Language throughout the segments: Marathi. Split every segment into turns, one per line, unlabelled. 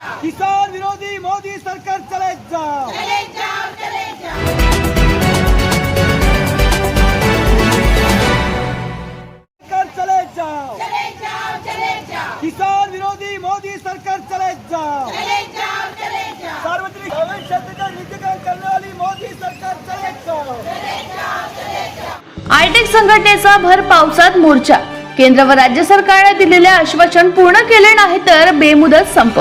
किसान विरोधी मोदी सरकार चले जाओ सरकार चले जाओ किसान विरोधी मोदी सरकार चले जाओ सार्वजनिक नीतिकरण करने वाली मोदी सरकार चले जाओ
आयटेक संघटनेचा भर पावसात मोर्चा केंद्र व राज्य सरकारने दिलेले आश्वासन पूर्ण केले नाही तर बेमुदत संप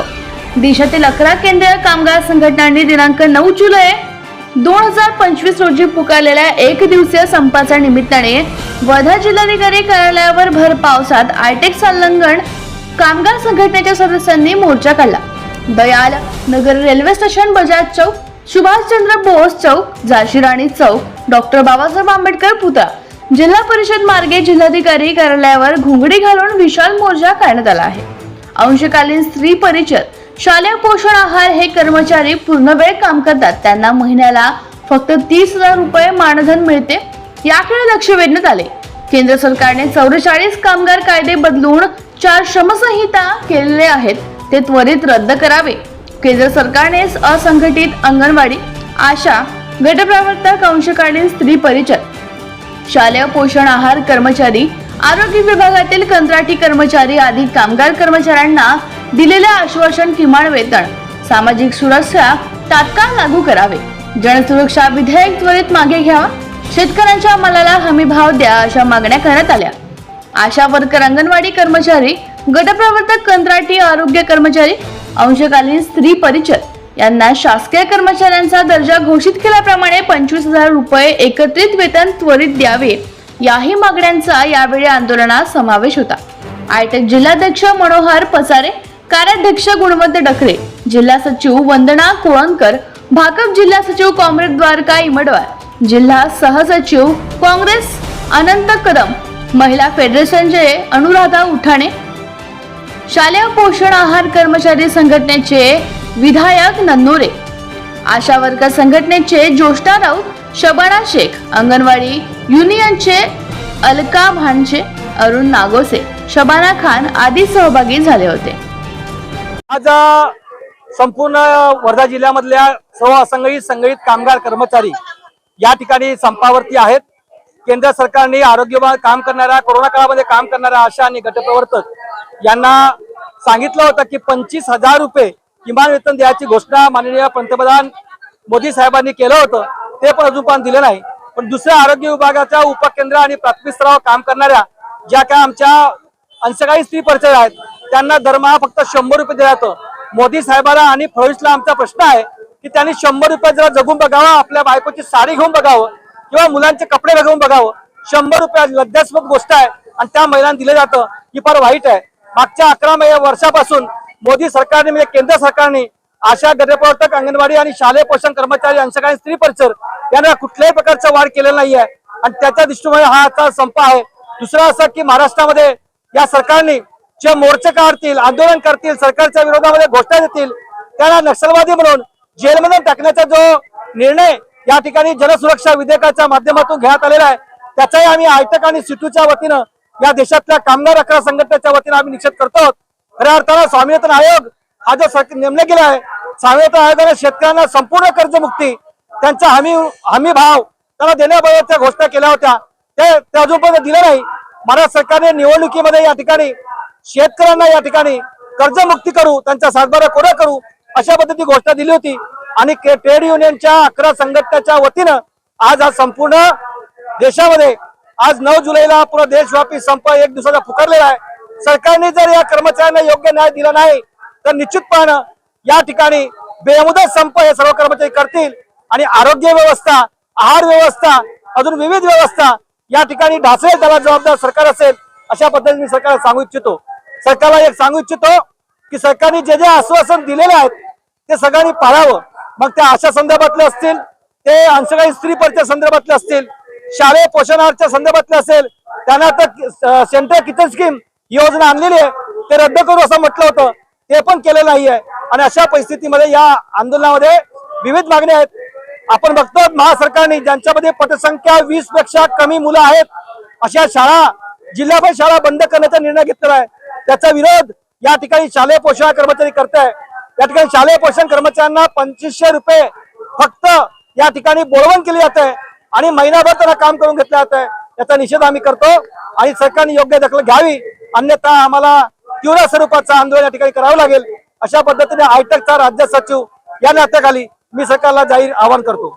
देशातील अकरा केंद्रीय कामगार संघटनांनी दिनांक नऊ जुलै दोन हजार पंचवीस रोजी पुकारलेल्या एक दिवसीय संपाच्या निमित्ताने वर्धा जिल्हाधिकारी कार्यालयावर भर पावसात आयटेक संलग्न कामगार संघटनेच्या सदस्यांनी मोर्चा काढला. दयाल नगर रेल्वे स्टेशन बजाज चौक सुभाषचंद्र बोस चौक झाशी राणी चौक डॉक्टर बाबासाहेब आंबेडकर पुतळा जिल्हा परिषद मार्गे जिल्हाधिकारी कार्यालयावर घोंगडी घालून विशाल मोर्चा काढण्यात आला आहे. अंशकालीन स्त्री परिषद शालेय पोषण आहार हे कर्मचारी पूर्ण वेळ काम करतात. त्यांना महिन्याला फक्त तीस हजार रुपये मानधन मिळते. याकडे लक्ष वेधण्यात आले. केंद्र सरकारने चौवेचाळीस कामगार कायदे बदलून चार श्रमसंहिता केलेले आहेत. ते त्वरित रद्द करावे. केंद्र सरकारने असंघटित अंगणवाडी आशा गटप्रवर्तक अंशकालीन स्त्री परिचय शालेय पोषण आहार कर्मचारी आरोग्य विभागातील कंत्राटी कर्मचारी आदी कामगार कर्मचाऱ्यांना दिलेले आश्वासन किमान वेतन सामाजिक सुरक्षा तात्काळ लागू करावे. जनसुरक्षा विधेयक त्वरित मागे घ्यावा शेतकऱ्यांच्या मालाला हमी भाव द्या अशा मागण्या करण्यात आल्या. आशा वर्कर अंगणवाडी कर्मचारी गटप्रवर्तक कंत्राटी आरोग्य कर्मचारी अंशकालीन स्त्री परिचर यांना शासकीय कर्मचाऱ्यांचा दर्जा घोषित केल्याप्रमाणे पंचवीस हजार रुपये एकत्रित वेतन त्वरित द्यावे. याही मागण्यांचा यावेळी आंदोलनात समावेश होता. आयटेक जिल्हाध्यक्ष मनोहर पसारे कार्याध्यक्ष गुणवंत डकरे जिल्हा सचिव वंदना कोळंकर भाकप जिल्हा सचिव काँग्रेस द्वारका इमडवार जिल्हा सहसचिव काँग्रेस अनंत कदम महिला फेडरेशनचे अनुराधा उठाणे शालेय पोषण आहार कर्मचारी संघटनेचे विधायक नन्नोरे आशा वर्कर संघटनेचे ज्योष्ठा राऊत शबाना शेख अंगणवाडी युनियनचे अलका भानचे अरुण नागोसे शबाना खान आदी सहभागी झाले होते.
आज संपूर्ण वर्धा जिल्ह्यामधल्या सर्व असंघटित संघटित कामगार कर्मचारी या ठिकाणी संपावरती आहेत. केंद्र सरकारने आरोग्य काम करणाऱ्या कोरोना काळामध्ये काम करणाऱ्या आशा आणि गटप्रवर्तक यांना सांगितलं होतं की पंचवीस हजार रुपये किमान वेतन द्यायची घोषणा माननीय पंतप्रधान मोदी साहेबांनी केलं होतं. ते पण अजून पण दिलं नाही. पण दुसऱ्या आरोग्य विभागाच्या उपकेंद्र आणि प्राथमिक स्तरावर काम करणाऱ्या ज्या काय आमच्या अंशकाळी स्त्री परिचय आहेत त्यांना दरमहा फक्त शंभर रुपये दिला जातो. मोदी साहेबाला आणि फडणवीसला आमचा प्रश्न आहे की त्यांनी शंभर रुपये जरा जगून बघावं आपल्या बायकोची साडी घेऊन बघावं किंवा मुलांचे कपडे बघून बघावं. शंभर रुपये लज्जास्पद गोष्ट आहे आणि त्या महिलांना दिलं जातं ही फार वाईट आहे. मागच्या अकरा महिन्या वर्षापासून मोदी सरकारने म्हणजे केंद्र सरकारने आशा गटप्रवर्तक अंगणवाडी आणि शालेय पोषण कर्मचारी अंशकालीन स्त्री परिसर यांना कुठल्याही प्रकारचा वाढ केलेला नाही आहे आणि त्याच्या दृष्टीमुळे हा आता संप आहे. दुसरं असं की महाराष्ट्रामध्ये या सरकारने जे मोर्चे काढतील आंदोलन करतील सरकारच्या विरोधामध्ये घोषणा देतील त्याला नक्षलवादी म्हणून जेलमध्ये टाकण्याचा जो निर्णय या ठिकाणी जनसुरक्षा विधेयकाच्या माध्यमातून घेण्यात आलेला आहे त्याचाही आम्ही आयटक आणि सिटूच्या वतीनं या देशातल्या कामगार अकरा संघटनेच्या वतीनं आम्ही निषेध करतो खऱ्या अर्थानं स्वामीनाथन आयोग हा जो सरकार नेमला गेला आहे स्वामीनाथन आयोगाने शेतकऱ्यांना संपूर्ण कर्जमुक्ती त्यांचा हमी हमी भाव त्यांना देण्याबाबतच्या घोषणा केल्या होत्या. ते ते अजूनपर्यंत दिलं नाही. महाराष्ट्र सरकारने निवडणुकीमध्ये या ठिकाणी शेतकऱ्यांना या ठिकाणी कर्जमुक्ती करू त्यांचा सातबारा कोरा करू अशा पद्धती घोषणा दिली होती. आणि के- ट्रेड युनियनच्या अकरा संघटनेच्या वतीनं आज हा संपूर्ण देशामध्ये आज नऊ जुलैला पूर्ण देशव्यापी संप एक दिवसाचा पुकारलेला आहे. सरकारने जर या कर्मचाऱ्यांना योग्य न्याय दिला नाही तर निश्चितपणे या ठिकाणी बेमुदत संप हे सर्व कर्मचारी करतील. आणि आरोग्य व्यवस्था आहार व्यवस्था अजून विविध व्यवस्था या ठिकाणी ढासळेल त्याला जबाबदार सरकार असेल अशा पद्धतीने सरकार सरकारला सांगू इच्छितो. सरकारला एक सांगू इच्छितो की सरकारने जे जे आश्वासन दिलेले आहेत ते सगळ्यांनी पाळावं. मग त्या आशा संदर्भातले असतील ते अंशकाळी स्त्री परिचय संदर्भातले असतील शालेय पोषणाच्या संदर्भातले असेल त्यांना तर सेंट्रल किचन स्कीम योजना आणलेली आहे ते रद्द करू असं म्हटलं होतं. ते पण केलं नाहीये. आणि अशा परिस्थितीमध्ये या आंदोलनामध्ये विविध मागण्या आहेत. आपण बघतो महासरकारने ज्यांच्यामध्ये पटसंख्या वीसपेक्षा कमी मुलं आहेत अशा शाळा जिल्हाभर शाळा बंद करण्याचा निर्णय घेतलेला आहे. त्याचा विरोध या ठिकाणी शालेय पोषण कर्मचारी करत आहे या ठिकाणी शालेय पोषण कर्मचाऱ्यांना पंचवीसशे रुपये फक्त या ठिकाणी बोलवण केली जाते आणि महिनाभर त्यांना काम करून घेतलं जात आहे याचा निषेध आम्ही करतो आणि सरकारने योग्य दखल घ्यावी. अन्यथा आम्हाला तीव्र स्वरूपाचं आंदोलन या ठिकाणी करावं लागेल. अशा पद्धतीने आयटकचा राज्य सचिव या नात्याखाली मी सरकारला जाहीर आवाहन करतो.